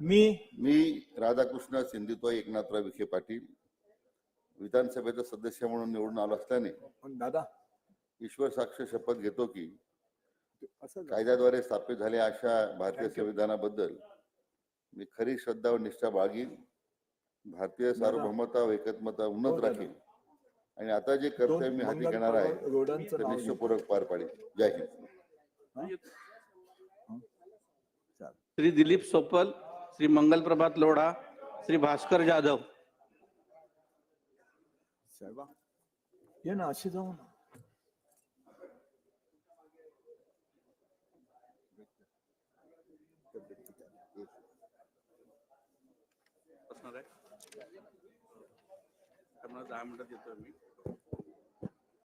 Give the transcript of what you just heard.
मी मी राधाकृष्ण सिंधुत्व एकनाथराव विखे पाटील विधानसभेचा सदस्य म्हणून निवडून आलो असल्याने दादा ईश्वर साक्ष शपथ घेतो की झालं. कायद्याद्वारे स्थापित झालेल्या अशा भारतीय संविधानाबद्दल मी खरी श्रद्धा व निष्ठा बाळगीन भारतीय सार्वभौमता व एकत्मता उन्नत हो. राखील आणि आता जे कर्तव्य मी हाती घेणार आहे ते. निष्ठपूर्वक पार पाडेल. जय हिंद. श्री दिलीप सोपल श्री मंगल प्रभात लोढा श्री भास्कर जाधव. साहेबा ये ना अशी जाऊ ना. असणार आहे? तुम्हाला दहा मिनटात येतोय मी.